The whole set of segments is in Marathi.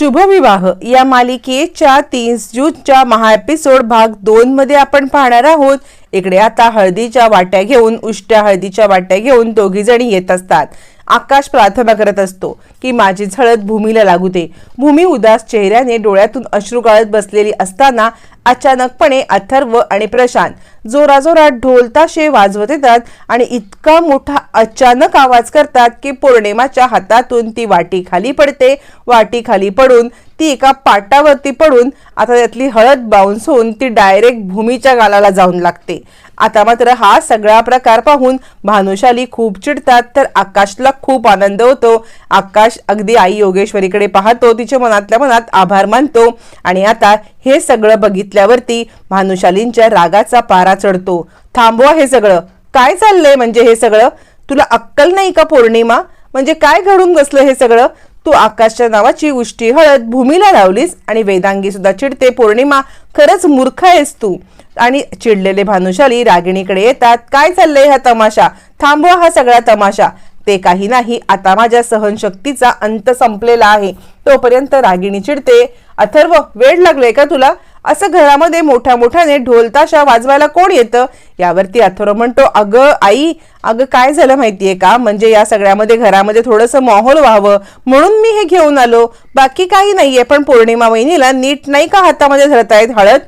शुभविवाह. या मालिकेच्या तीस जूनच्या महा एपिसोड भाग दोन मध्ये आपण पाहणार आहोत. इकडे आता हळदीच्या वाट्या घेऊन उष्ट्या हळदीच्या वाट्या घेऊन दोघी जणी येत असतात. आकाश प्रार्थना करत असतो की माझी झळद भूमीला लागू दे. भूमी उदास चेहऱ्याने डोळ्यातून अश्रू गाळत बसलेली असताना अचानकपणे अथर्व आणि प्रशांत जोराजोरात ढोल ताशे वाजवत येतात आणि इतका मोठा अचानक आवाज करतात की पौर्णिमाच्या हातातून ती वाटी खाली पडते. वाटी खाली पडून ती एका पाटावरती पडून आता त्यातली हळद बाउन्स होऊन ती डायरेक्ट भूमीच्या गालाला जाऊन लागते. आता मात्र हा सगळा प्रकार पाहून भानुशाली खूप चिडतात तर आकाशला खूप आनंद होतो. आकाश अगदी आई योगेश्वरीकडे पाहतो तिच्या मनातल्या मनात आभार मानतो आणि आता हे सगळं बघितल्यावरती भानुशालींच्या रागाचा पारा चढतो. थांबवा हे सगळं. काय चाललंय म्हणजे हे सगळं? तुला अक्कल नाही का पौर्णिमा? म्हणजे काय घडून बसलं हे सगळं? तू आकाशच्या नावाची उष्टी हळद भूमीला लावलीस आणि वेदांगी सुद्धा चिडते पौर्णिमा खरंच मूर्ख आहेस तू. आणि चिडलेले भानुशाली रागिणीकडे येतात. काय चाललंय हा तमाशा? थांबवा हा सगळा तमाशा. ते काही नाही. आता माझ्या सहनशक्तीचा अंत संपलेला आहे. तोपर्यंत रागिणी चिडते. अथर्व वेळ लागले का तुला? असं घरामध्ये मोठ्या मोठ्याने ढोलताशा वाजवायला कोण येतं? यावरती अथर्व म्हणतो अगं आई अगं काय झालं माहितीये का? म्हणजे या सगळ्यामध्ये घरामध्ये थोडंसं माहोल व्हावं. म्हणून मी हे घेऊन आलो. बाकी काही नाहीये पण पौर्णिमा वहिनीला नीट नाही का हातामध्ये धरतायत हळद?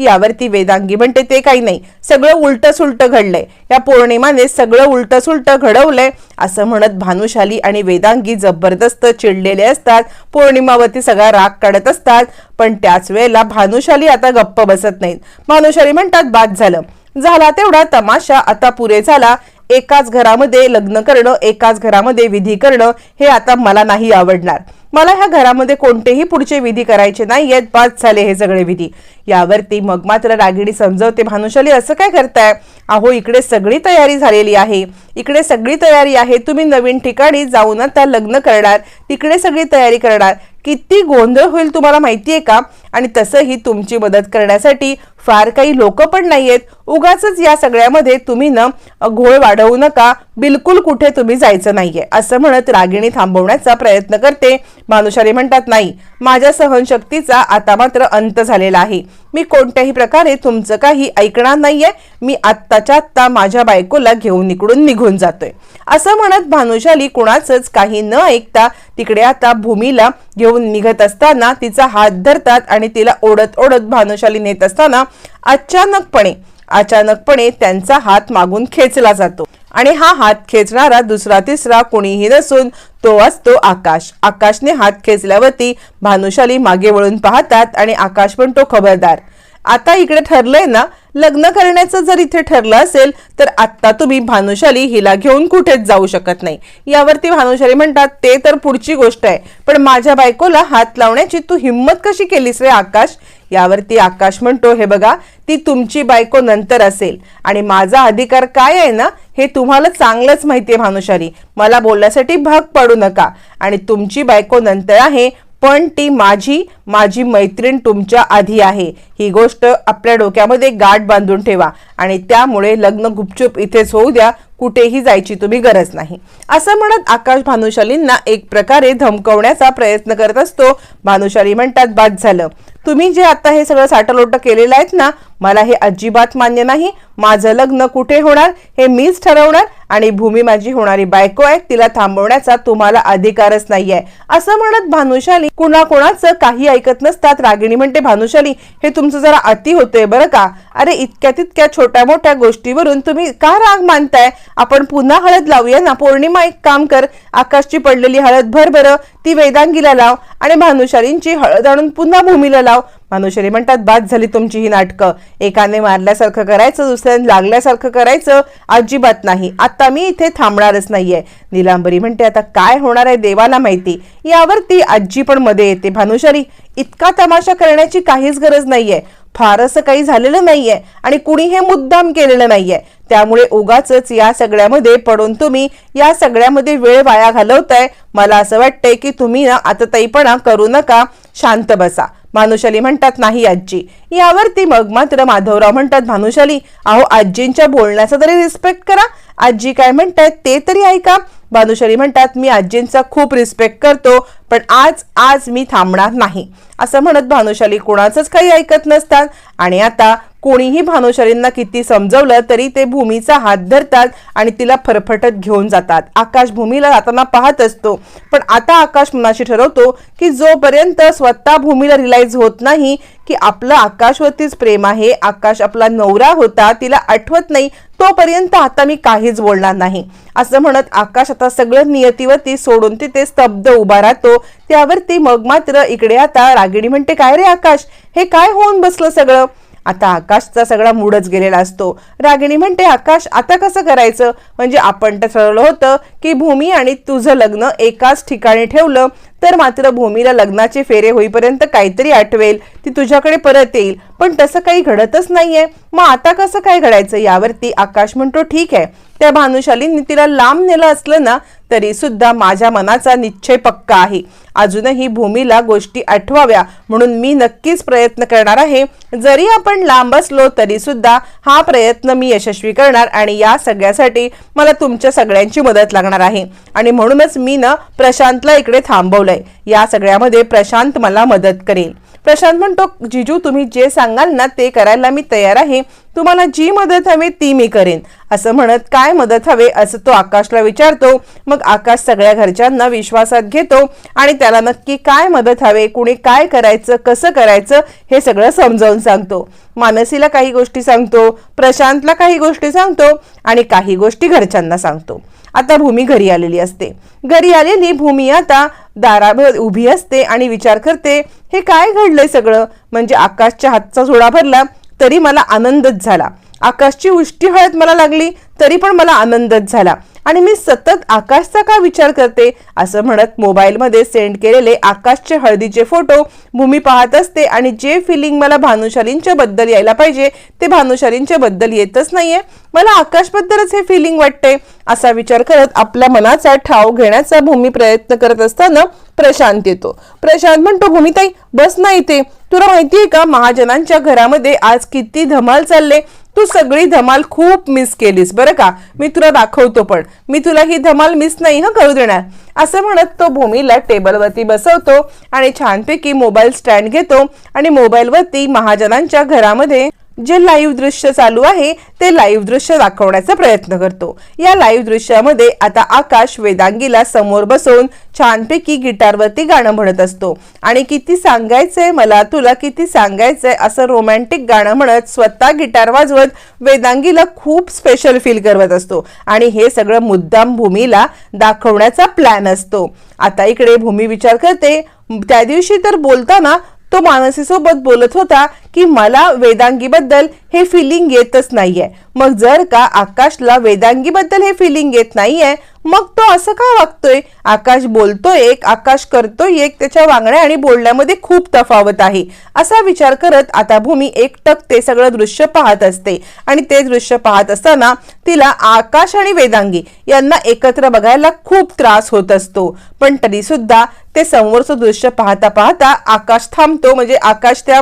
यावरती वेदांगी म्हणते ते काही नाही. सगळं उलट सुलटं घडलंय. या पौर्णिमाने सगळं उलट घडवलंय असं म्हणत भानुशाली आणि वेदांगी जबरदस्त चिडलेले असतात. पौर्णिमावरती सगळा राग काढत असतात. पण त्याच वेळेला भानुशाली आता गप्प बसत नाहीत. भानुशाली म्हणतात बाद झालं. झाला तेवढा तमाशा. आता पुरे झाला. एकाच घरामध्ये लग्न करणं एकाच घरामध्ये विधी करणं हे आता मला नाही आवडणार. मला ह्या घरामध्ये कोणतेही पुढचे विधी करायचे नाही येत बाद झाले हे सगळे विधी. यावरती मग मात्र रागिणी समजवते भानुशाली असं काय करताय? अहो इकडे सगळी तयारी झालेली आहे. इकडे सगळी तयारी आहे. तुम्ही नवीन ठिकाणी जाऊन आता लग्न करणार. तिकडे सगळी तयारी करणार. किती गोंधळ होईल तुम्हाला माहिती आहे का? आणि तसंही तुमची मदत करण्यासाठी फार काही लोक पण नाहीयेत. उगाच या सगळ्यामध्ये तुम्ही ना घोळ वाढवू नका. बिलकुल कुठे तुम्ही जायचं नाहीये. असं म्हणत रागिणी थांबवण्याचा प्रयत्न करते. मानुषारी म्हणतात नाही माझ्या सहनशक्तीचा आता मात्र अंत झालेला आहे. मी कोणत्याही प्रकारे तुमचं काही ऐकणार नाहीये. मी आत्ताच्या आत्ता माझ्या बायकोला घेऊन इकडून निघून जातोय. असं म्हणत भानुशाली कुणाचंच काही न ऐकता तिकडे आता भूमीला घेऊन निघत असताना तिचा हात धरतात आणि तिला ओढत ओढत भानुशाली नेत असताना अचानकपणे अचानकपणे त्यांचा हात मागून खेचला जातो. आणि हा हात खेचणारा दुसरा तिसरा कोणीही नसून तो असतो आकाश. आकाशने हात खेचल्यावरती भानुशाली मागे वळून पाहतात आणि आकाश पण तो खबरदार. आता इकडे ठरलंय ना लग्न करण्याचं जर इथे ठरलं असेल तर आत्ता तुम्ही भानुशाली हिला घेऊन कुठेच जाऊ शकत नाही. यावरती भानुशाली म्हणतात ते तर पुढची गोष्ट आहे. पण माझ्या बायकोला हात लावण्याची तू हिंमत कशी केलीस रे आकाश? यावरती आकाश म्हणतो हे बघा ती तुमची बायको नंतर असेल. आणि माझा अधिकार काय आहे ना हे तुम्हाला चांगलंच माहिती आहे भानुशाली. मला बोलण्यासाठी भाग पडू नका. आणि तुमची बायको नंतर आहे पण ती माझी माझी मैत्रीण तुमच्या आधी आहे. ही गोष्ट आपल्या डोक्यामध्ये गाठ बांधून ठेवा आणि त्यामुळे लग्न गुपचूप इथेच होऊ द्या कुठेही जायची तुम्ही गरज नाही. असं म्हणत आकाश भानुशालींना एक प्रकारे धमकवण्याचा प्रयत्न करत असतो. भानुशाली म्हणतात बाद झालं. तुम्ही जे आता हे सगळं साठलोट केलेलं आहेत ना मला हे अजिबात मान्य नाही. माझं लग्न कुठे होणार हे मीच ठरवणार आणि भूमी माझी होणारी बायको आहे तिला थांबवण्याचा तुम्हाला अधिकारच नाहीये. असं म्हणत भानुशाली कुणाकुणाचं काही ऐकत नसतात. रागिणी म्हणते भानुशाली हे तुमचं जरा अति होतंय बरं का? अरे इतक्या तितक्या छोट्या मोठ्या गोष्टीवरून तुम्ही का राग मानताय आपण पुन्हा हळद लावूया ना? पौर्णिमा एक काम कर आकाशची पडलेली हळद भर बरं ती वेदांगीला लाव आणि भानुशालींची हळद आणून पुन्हा भूमीला लाव. मानुषरी म्हणतात बाद झाली तुमची ही नाटकं. एकाने मारल्यासारखं करायचं दुसऱ्याने लागल्यासारखं करायचं अजिबात नाही. आता मी इथे थांबणारच नाहीये. निलांबरी म्हणते आता काय होणार आहे देवाला माहिती? यावरती आजी पण मध्ये येते भानुशारी इतका तमाशा करण्याची काहीच गरज नाहीये. फारस काही झालेलं नाहीये आणि कुणी हे मुद्दाम केलेलं नाहीये. त्यामुळे उगाच या सगळ्यामध्ये पडून तुम्ही या सगळ्यामध्ये वेळ वाया घालवताय. मला असं वाटतंय की तुम्ही ना आता ताईपणा करू नका. शांत बसा. भानुशाली म्हणतात नाही आजी. यावरती मग मात्र माधवराव म्हणतात भानुशाली अहो आजींच्या बोलण्याचा तरी रिस्पेक्ट करा. आजी काय म्हणतायत ते तरी ऐका. भानुशाली म्हणतात मी आजींचा खूप रिस्पेक्ट करतो पण आज आज मी थांबणार नाही. असं म्हणत भानुशाली कोणाचंच काही ऐकत नसतात. आणि आता कोणीही भानुशालींना किती समजवलं तरी ते भूमीचा हात धरतात आणि तिला फरफटत घेऊन जातात. आकाश भूमीला जाताना पाहत असतो. पण आता आकाश मनाशी ठरवतो की जोपर्यंत स्वतः भूमीला रिलाईज होत नाही की आपलं आकाशवरतीच प्रेम आहे आकाश आपला नवरा होता तिला आठवत नाही तोपर्यंत आता मी काहीच बोलणार नाही. असं म्हणत आकाश आता सगळं नियतीवरती सोडून तिथे स्तब्ध उभा राहतो. त्यावरती मग मात्र इकडे आता रागिणी म्हणते काय रे आकाश? हे काय होऊन बसलं सगळं? आता आकाशचा सगळा मूडच गेलेला असतो. रागिणी म्हणते आकाश आता कसं करायचं? म्हणजे आपण तर ठरवलं होतं की भूमी आणि तुझं लग्न एकाच ठिकाणी ठेवलं तर मात्र भूमीला लग्नाचे फेरे होईपर्यंत काहीतरी आठवेल ती तुझ्याकडे परत येईल. पण तसं काही घडतच नाहीये. मग आता कसं काय घडायचं? यावरती आकाश म्हणतो ठीक आहे. त्या भानुशालींनी तिला लांब नेलं असलं ना तरी सुद्धा माझ्या मनाचा निश्चय पक्का आहे. अजूनही भूमीला गोष्टी आठवाव्या म्हणून मी नक्कीच प्रयत्न करणार आहे. जरी आपण लांब असलो तरी सुद्धा हा प्रयत्न मी यशस्वी करणार आणि या सगळ्यासाठी मला तुमच्या सगळ्यांची मदत लागणार आहे. आणि म्हणूनच मी ना प्रशांतला इकडे थांबवलंय. या सगळ्यामध्ये प्रशांत मला मदत करेल. प्रशांत म्हणतो जिजू तुम्ही जे सांगाल ना ते करायला मी तयार आहे. तुम्हाला जी मदत हवी ती मी करेन. असं म्हणत काय मदत हवे असं तो आकाशला विचारतो. मग आकाश सगळ्या घरच्यांना विश्वासात घेतो आणि त्याला नक्की काय मदत हवे कुणी काय करायचं कसं करायचं हे सगळं समजावून सांगतो. मानसीला काही गोष्टी सांगतो प्रशांतला काही गोष्टी सांगतो आणि काही गोष्टी घरच्यांना सांगतो. आता भूमी घरी आलेली असते. घरी आलेली भूमी आता दाराभर उभी असते आणि विचार करते हे काय घडलंय सगळं? म्हणजे आकाशच्या हातचा झोडा भरला तरी मला आनंदच झाला. आकाशची उष्टी हळद मला लागली तरी पण मला आनंदच झाला. आणि मी सतत आकाशचा का विचार करते? असं म्हणत मोबाईलमध्ये सेंड केलेले आकाशचे हळदीचे फोटो भूमी पाहत असते आणि जे फिलिंग मला भानुशालींच्या बद्दल यायला पाहिजे ते भानुशालींच्या बद्दल येतच नाहीये. मला आकाशबद्दलच हे फिलिंग वाटते. असा विचार करत आपल्या मनाचा ठाव घेण्याचा भूमी प्रयत्न करत असताना प्रशांत येतो. प्रशांत म्हणतो भूमिताई बस ना इथे. तुला माहितीये का महाजनांच्या घरामध्ये आज किती धमाल चालले? तू सगळी धमाल खूप मिस केलीस बरं का? मी तुला दाखवतो पण. मी तुला ही धमाल मिस नाही हा करू देणार. असं म्हणत तो भूमीला टेबलवरती बसवतो आणि छानपैकी मोबाईल स्टँड घेतो आणि मोबाईलवरती महाजनांच्या घरामध्ये जे लाईव्ह दृश्य चालू आहे ते लाईव्ह दृश्य दाखवण्याचा प्रयत्न करतो. या लाईव्ह दृश्यामध्ये आता आकाश वेदांगीला समोर बसवून छानपैकी गिटारवरती गाणं म्हणत असतो. आणि किती सांगायचंय मला तुला किती सांगायचंय असं रोमॅन्टिक गाणं म्हणत स्वतः गिटार वाजवत वेदांगीला खूप स्पेशल फील करत असतो. आणि हे सगळं मुद्दाम भूमीला दाखवण्याचा प्लॅन असतो. आता इकडे भूमी विचार करते. त्या दिवशी तर बोलताना तो मानसीसोबत बोलत होता की मला वेदांगीबद्दल हे फिलिंग येतच नाहीये. मग जर का आकाशला वेदांगीबद्दल हे फिलिंग येत नाहीये मग तो असं का वागतोय? आकाश बोलतोय एक आकाश करतोय एक त्याच्या वागण्या आणि बोलण्यामध्ये खूप तफावत आहे. असा विचार करत आता भूमी एकटक ते सगळं दृश्य पाहत असते. आणि ते दृश्य पाहत असताना तिला आकाश आणि वेदांगी यांना एकत्र बघायला खूप त्रास होत असतो. पण तरी सुद्धा ते समोरचं दृश्य पाहता पाहता आकाश थांबतो. म्हणजे आकाश त्या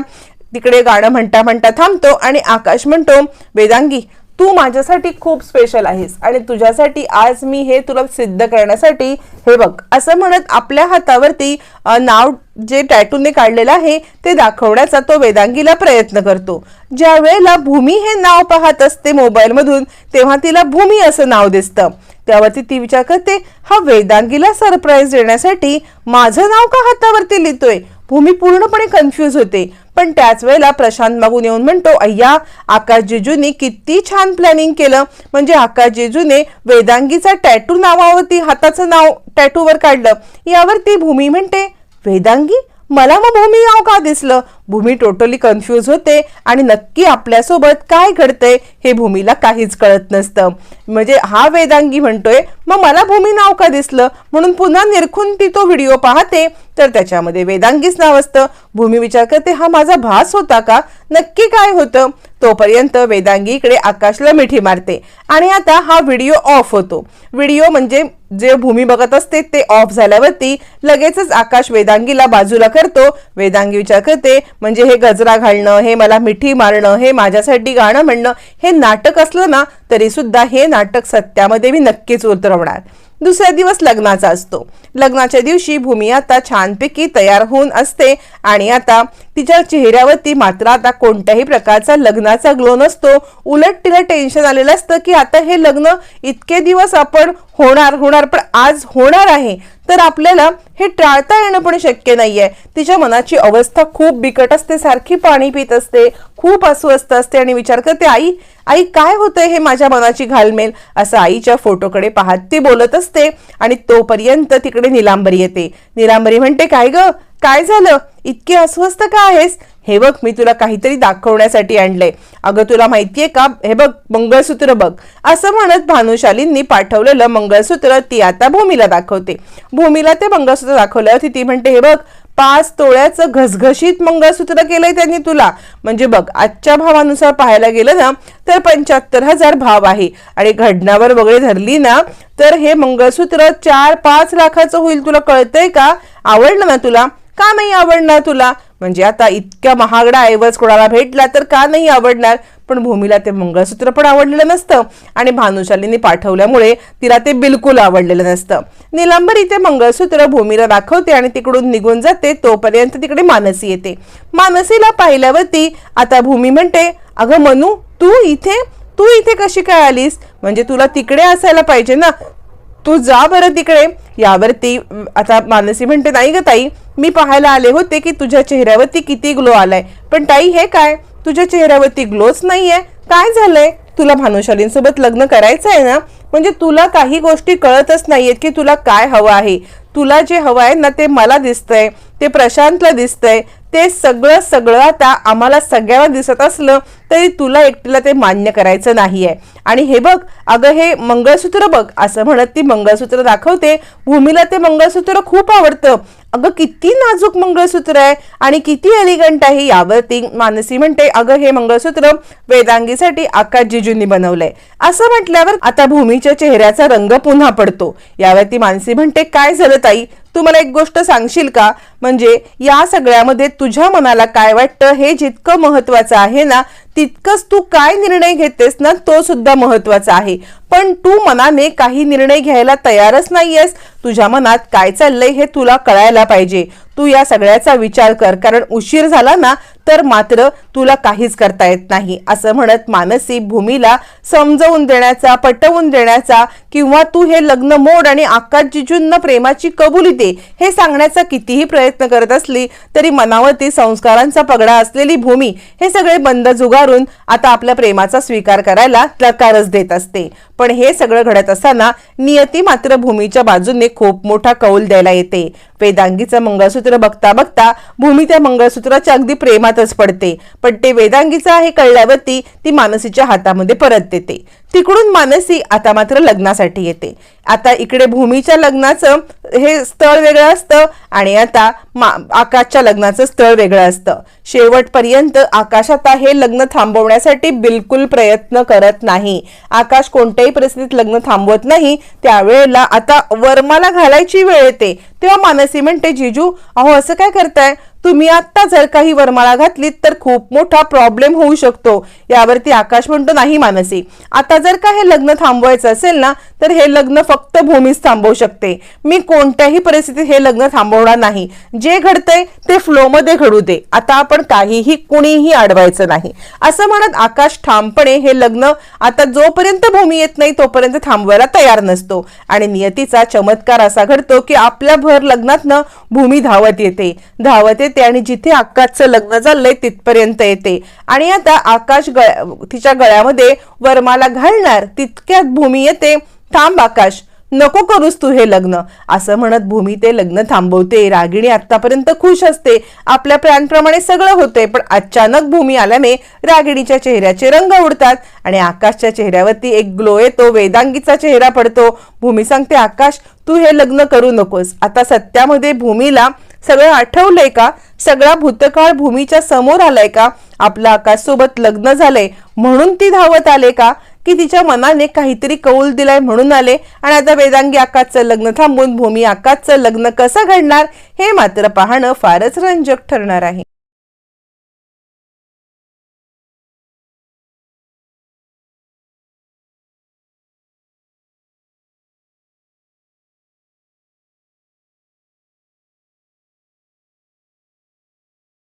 तिकडे गाणं म्हणता म्हणता थांबतो आणि आकाश म्हणतो वेदांगी तू माझ्यासाठी खूप स्पेशल आहेस आणि तुझ्यासाठी आज मी हे तुला सिद्ध करण्यासाठी हे बघ. असं म्हणत आपल्या हातावरती नाव जे टॅटूने काढलेलं आहे ते दाखवण्याचा तो वेदांगीला प्रयत्न करतो. ज्या वेळेला भूमी हे नाव पाहत असते मोबाईलमधून तेव्हा तिला भूमी असं नाव दिसतं. त्यावरती ती विचार करते हा वेदांगीला सरप्राईज देण्यासाठी माझं नाव का हातावरती लिहितोय? भूमी पूर्णपणे कन्फ्यूज होते. पण त्याच वेळेला प्रशांत मागून येऊन म्हणतो अय्या आकाश जेजूने किती छान प्लॅनिंग केलं. म्हणजे आकाश जेजूने वेदांगीचा टॅटू नावावरती हाताचं नाव टॅटूवर काढलं. यावरती भूमी म्हणते वेदांगी मला मग भूमी नाव का दिसलं? भूमी टोटली कन्फ्यूज होते आणि नक्की आपल्यासोबत काय घडतंय हे भूमीला काहीच कळत नसतं. म्हणजे हा वेदांगी म्हणतोय मग मला भूमी नाव का दिसलं? म्हणून पुन्हा निरखून ती तो व्हिडिओ पाहते. तर त्याच्यामध्ये वेदांगीच नाव असतं. भूमी विचार करते हा माझा भास होता का? नक्की काय होतं? तोपर्यंत वेदांगी इकडे आकाशला मिठी मारते. आणि आता हा व्हिडिओ ऑफ होतो. व्हिडिओ म्हणजे जे भूमी बघत असते ते ऑफ झाल्यावरती लगेचच आकाश वेदांगीला बाजूला करतो. वेदांगी विचार करते म्हणजे हे गजरा घालणं हे मला मिठी मारणं हे माझ्यासाठी गाणं म्हणणं हे नाटक असलं ना तरीसुद्धा हे नाटक सत्यामध्ये मी नक्कीच उतरवणार. दुसरा दिवस लग्नाचा असतो. लग्नाच्या दिवशी भूमी आता छानपैकी तयार होऊन असते आणि आता तिच्या चेहऱ्यावरती मात्र आता कोणत्याही प्रकारचा लग्नाचा ग्लो नसतो. उलट तिला टेन्शन आलेलं असतं की आता हे लग्न इतके दिवस आपण होणार होणार पण आज होणार आहे. तर आपल्याला हे टाळता येणं पण शक्य नाहीये. तिच्या मनाची अवस्था खूप बिकट असते सारखी पाणी पित असते खूप अस्वस्थ असते आणि विचार करते आई आई काय होतंय हे माझ्या मनाची घालमेल? असं आईच्या फोटोकडे पाहत ती बोलत असते. आणि तोपर्यंत तिकडे निलांबरी येते. निलांबरी म्हणते काय ग? काय झालं? इतके अस्वस्थ का आहेस? हे बघ मी तुला काहीतरी दाखवण्यासाठी आणलंय. अगं तुला माहितीये का? हे बघ मंगळसूत्र बघ. असं म्हणत भानुशालींनी पाठवलेलं मंगळसूत्र ती आता भूमीला दाखवते. भूमीला ते मंगळसूत्र दाखवल्यावरती ती म्हणते हे बघ पाच तोळ्याचं घसघशीत मंगळसूत्र केलंय त्यांनी तुला. म्हणजे बघ आजच्या भावानुसार पाहायला गेलं ना तर पंच्याहत्तर हजार भाव आहे. आणि घडणावर वगैरे धरली ना तर हे मंगळसूत्र चार पाच लाखाचं होईल तुला कळतंय का? आवडलं ना तुला? का नाही आवडणार तुला? म्हणजे आता इतक्या महागडा ऐवज कोणाला भेटला तर का नाही आवडणार? पण भूमीला ते मंगळसूत्र पण आवडलेलं नसतं आणि भानुशालीने पाठवल्यामुळे तिला ते बिलकुल आवडलेलं नसतं. निलांबरी ते मंगळसूत्र भूमीला दाखवते आणि तिकडून निघून जाते तोपर्यंत तिकडे मानसी येते. मानसीला पाहिल्यावरती आता भूमी म्हणते अगं मनू तू इथे? तू इथे कशी काय आलीस? म्हणजे तुला तिकडे असायला पाहिजे ना? तू जा बरं तिकडे. यावरती आता मानसी म्हणते नाही ग ताई मी पाहायला आले होते की तुझ्या चेहऱ्यावरती किती ग्लो आलाय. पण ताई हे काय? तुझ्या चेहऱ्यावरती ग्लोच नाहीये? काय झालंय? तुला भानुशालींसोबत लग्न करायचं आहे ना? म्हणजे तुला काही गोष्टी कळतच नाहीयेत की तुला काय हवं आहे. तुला जे हवं आहे ना ते मला दिसतंय ते प्रशांतला दिसतंय. ते सगळं सगळं आता आम्हाला सगळ्यांना दिसत असलं तरी तुला एकटीला ते मान्य करायचं नाही आहे आणि हे बघ अगं हे मंगळसूत्र बघ असं म्हणत ती मंगळसूत्र दाखवते. भूमीला ते मंगळसूत्र खूप आवडतं. अगं किती नाजूक मंगळसूत्र आहे आणि किती एलिगंट आहे. यावरती मानसी म्हणते अगं हे मंगळसूत्र वेदांगीसाठी आकाश जिजूंनी बनवलंय. असं म्हटल्यावर आता भूमीच्या चेहऱ्याचा रंग पुन्हा पडतो. यावरती मानसी म्हणते काय झालं ताई? तू मला एक गोष्ट सांगशील का? म्हणजे या सगळ्यामध्ये तुझ्या मनाला काय वाटतं? हे जितकं महत्वाचं आहे ना तितकंच तू काय निर्णय घेतेस ना तो सुद्धा महत्त्वाचा आहे. पण तू मनाने काही निर्णय घ्यायला तयारच नाहीयेस. तुझ्या मनात काय चाललंय हे तुला कळायला पाहिजे. तू या सगळ्याचा विचार कर कारण उशीर झाला ना तर मात्र तुला काहीच करता येत नाही. असं म्हणत मानसी भूमीला समजवून देण्याचा पटवून देण्याचा किंवा तू हे लग्न मोड आणि आकाश जिजूंना प्रेमाची कबुली दे हे सांगण्याचा कितीही प्रयत्न करत असली तरी मनावरती संस्कारांचा पगडा असलेली भूमी हे सगळे बंद जुगारून आता आपल्या प्रेमाचा स्वीकार करायला नकारच देत असते. पण हे सगळं घडत असताना नियती मात्र भूमीच्या बाजूने खूप मोठा कौल द्यायला येते. वेदांगीचं मंगळसूत्र बघता बघता भूमी त्या मंगळसूत्राच्या अगदी प्रेमातच पडते. पण पण ते वेदांगीचं आहे कळल्यावरती ती मानसीच्या हातामध्ये परत देते. तिकडून मानसी आता मात्र लग्नासाठी येते. आता इकडे भूमीच्या लग्नाचं हे स्थळ वेगळं असतं आणि आता मा आकाशच्या लग्नाचं स्थळ वेगळं असतं. शेवटपर्यंत आकाश आता हे लग्न थांबवण्यासाठी बिलकुल प्रयत्न करत नाही. आकाश कोणत्याही परिस्थितीत लग्न थांबवत नाही त्यावेळेला आता वर्माला घालायची वेळ येते. तेव्हा मानसी म्हणते जिजू अहो असं काय करताय? तुम्ही आत्ता जर काही वरमाळा घातलीत तर खूप मोठा प्रॉब्लेम होऊ शकतो. यावरती आकाश म्हणतो नाही मानसी आता जर का हे लग्न थांबवायचं असेल ना तर हे लग्न फक्त भूमीच थांबवू शकते. मी कोणत्याही परिस्थितीत हे लग्न थांबवणार नाही. जे घडतंय ते फ्लोमध्ये घडू दे. आता आपण काहीही कुणीही अडवायचं नाही. असं म्हणत आकाश ठामपणे हे लग्न आता जोपर्यंत भूमी येत नाही तोपर्यंत थांबवायला तयार नसतो. आणि नियतीचा चमत्कार असा घडतो की आपल्या भर लग्नातनं भूमी धावत येते. धावत येते आणि जिथे आकाशचं लग्न चाललंय तिथपर्यंत येते. आणि आता आकाश गळ्या तिच्या गळ्यामध्ये वर्माला घालणार तितक्यात भूमी येते. थांब आकाश नको करूस तू हे लग्न. असं म्हणत भूमी ते लग्न थांबवते. रागिणी आतापर्यंत खुश असते. आपल्या प्लॅनप्रमाणे सगळं होते पण अचानक भूमी आल्याने रागिणीच्या चेहऱ्याचे रंग उडतात आणि आकाशच्या चेहऱ्यावरती एक ग्लो येतो वेदांगीचा चेहरा पडतो. भूमी सांगते आकाश तू हे लग्न करू नकोस. आता सत्यामध्ये भूमीला सगळं आठवलंय का? सगळा भूतकाळ भूमीच्या समोर आलाय का? आपलं आकाश सोबत लग्न झालंय म्हणून ती धावत आले का? की तिच्या मनाने काहीतरी कौल दिलाय म्हणून आले? आणि आता वेदांगी आकाशचं लग्न थांबून भूमी आकाशचं लग्न कसं घडणार? हे मात्र पाहणं फारच रंजक ठरणार आहे.